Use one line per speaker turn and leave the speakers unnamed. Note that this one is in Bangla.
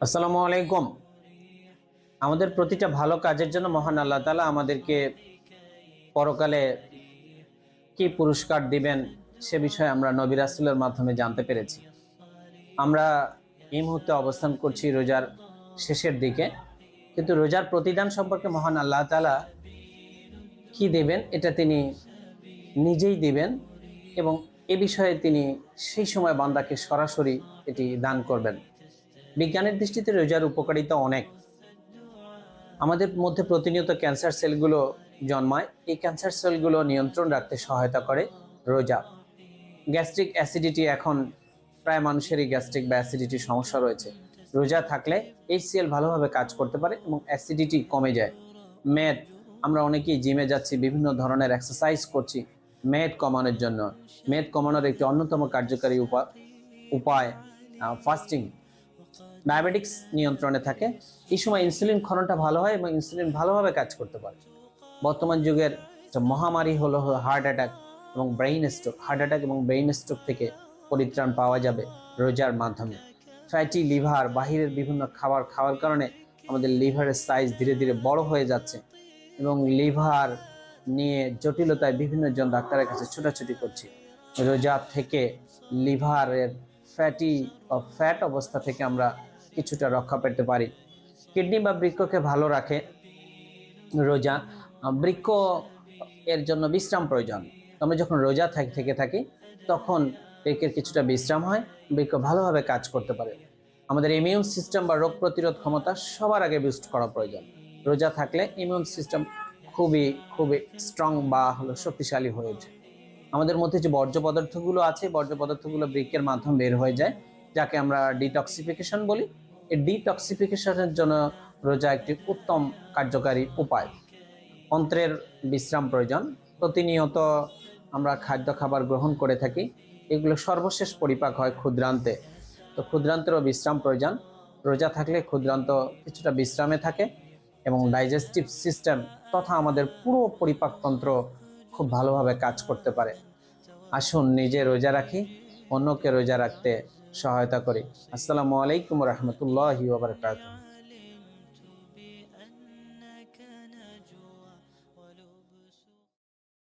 আসসালামু আলাইকুম। আমাদের প্রতিটা ভালো কাজের জন্য মহান আল্লাহ তালা আমাদেরকে পরকালে কি পুরস্কার দিবেন সে বিষয়ে আমরা নবী রাসুলের মাধ্যমে জানতে পেরেছি। আমরা এই মুহূর্তে অবস্থান করছি রোজার শেষের দিকে। কিন্তু রোজার প্রতিদান সম্পর্কে মহান আল্লাহ তালা কি দেবেন, এটা তিনি নিজেই দিবেন এবং এ বিষয়ে তিনি সেই সময় বান্দাকে সরাসরি এটি দান করবেন। বিজ্ঞানের দৃষ্টিতে রোজার উপকারিতা অনেক। আমাদের মধ্যে প্রতিনিয়ত ক্যান্সার সেলগুলো জন্মায়। এই ক্যান্সার সেলগুলো নিয়ন্ত্রণ রাখতে সহায়তা করে রোজা। গ্যাস্ট্রিক অ্যাসিডিটি এখন প্রায় মানুষেরই গ্যাস্ট্রিক বা অ্যাসিডিটির সমস্যা রয়েছে। রোজা থাকলে এই সেল ভালোভাবে কাজ করতে পারে এবং অ্যাসিডিটি কমে যায়। মেদ, আমরা অনেকেই জিমে যাচ্ছি, বিভিন্ন ধরনের এক্সারসাইজ করছি, মেদ কমানোর জন্য। মেদ কমানোর একটি অন্যতম কার্যকারী উপায় উপায় ফাস্টিং ডায়াবেটিক্স নিয়ন্ত্রণে থাকে। এই সময় ইনসুলিন ক্ষরণটা ভালো হয় এবং ইনসুলিন ভালোভাবে কাজ করতে পারে। বর্তমান যুগের মহামারী হলো হার্ট অ্যাটাক এবং ব্রেইন স্ট্রোক হার্ট অ্যাটাক এবং ব্রেইন স্ট্রোক থেকে পরিত্রাণ পাওয়া যাবে রোজার মাধ্যমে। ফ্যাটি লিভার বাহিরের বিভিন্ন খাবার খাওয়ার কারণে আমাদের লিভারের সাইজ ধীরে ধীরে বড় হয়ে যাচ্ছে এবং লিভার নিয়ে জটিলতায় বিভিন্ন জন ডাক্তারের কাছে ছোটাছুটি করছি। রোজা থেকে লিভারের ফ্যাটি ফ্যাট অবস্থা থেকে আমরা কিছুটা রক্ষা পেতে পারি। কিডনি বা বৃক্ষকে ভালো রাখে। রোজা বৃক্ষ এর জন্য বিশ্রাম প্রয়োজন। আমরা যখন রোজা থাক, থেকে থাকি, তখন বৃক্ষের কিছুটা বিশ্রাম হয়, বৃক্ষ ভালোভাবে কাজ করতে পারে। আমাদের ইমিউন সিস্টেম বা রোগ প্রতিরোধ ক্ষমতা সবার আগে বুস্ট করা প্রয়োজন। রোজা থাকলে ইমিউন সিস্টেম খুবই খুবই স্ট্রং বা হলো শক্তিশালী হয়ে ওঠে আমাদের মধ্যে যে বর্জ্য পদার্থগুলো আছে, বর্জ্য পদার্থগুলো বৃক্ষের মাধ্যমে বের হয়ে যায়, যাকে আমরা ডিটক্সিফিকেশন বলি। ডিটক্সিফিকেশনের জন্য রোজা একটি উত্তম কার্যকারী উপায়। অন্ত্রের বিশ্রাম প্রয়োজন। প্রতিনিয়ত আমরা খাদ্য খাবার গ্রহণ করে থাকি। এগুলো সর্বশেষ পরিপাক হয় ক্ষুদ্রান্তে। তো ক্ষুদ্রান্তেরও বিশ্রাম প্রয়োজন। রোজা থাকলে ক্ষুদ্রান্ত কিছুটা বিশ্রামে থাকে এবং ডাইজেস্টিভ সিস্টেম তথা আমাদের পুরো পরিপাকতন্ত্র খুব ভালোভাবে কাজ করতে পারে। আসুন নিজে রোজা রাখি, অন্যকে রোজা রাখতে সহায়তা করে। আসসালামু আলাইকুম রহমতুল্লাহি